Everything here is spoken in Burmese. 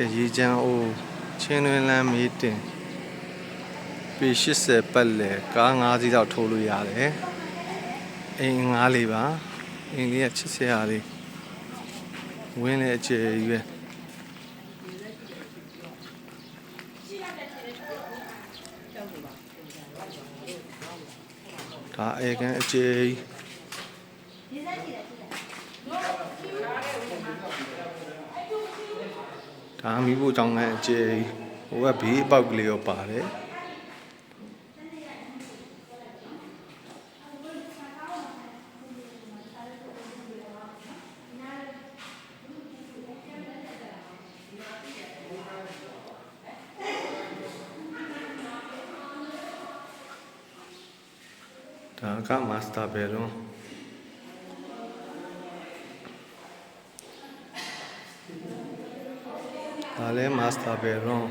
ကဲရေချမ်းအိုးချင်းတွင်လမ်းမေးတင်ပေ80ပတ်လဲကား5စီးတော့ထိုးလို့ရတယ်အိမ်ငားလေးပါအိမ်လေးကချစ်စရာလေးဝင်းလေအကျယ်ကြီးပဲဒါအေကန်အကျယ်ကြီး ဒါမိဖို့ကြောင့်လည်းအကျယ်ကြီးဟိုကဘေးအပေါက်ကလေးရောပါတယ်ဒါကမာစတာဘယ်လုံး ဒါလည်းမာစတာဘယ်လုံး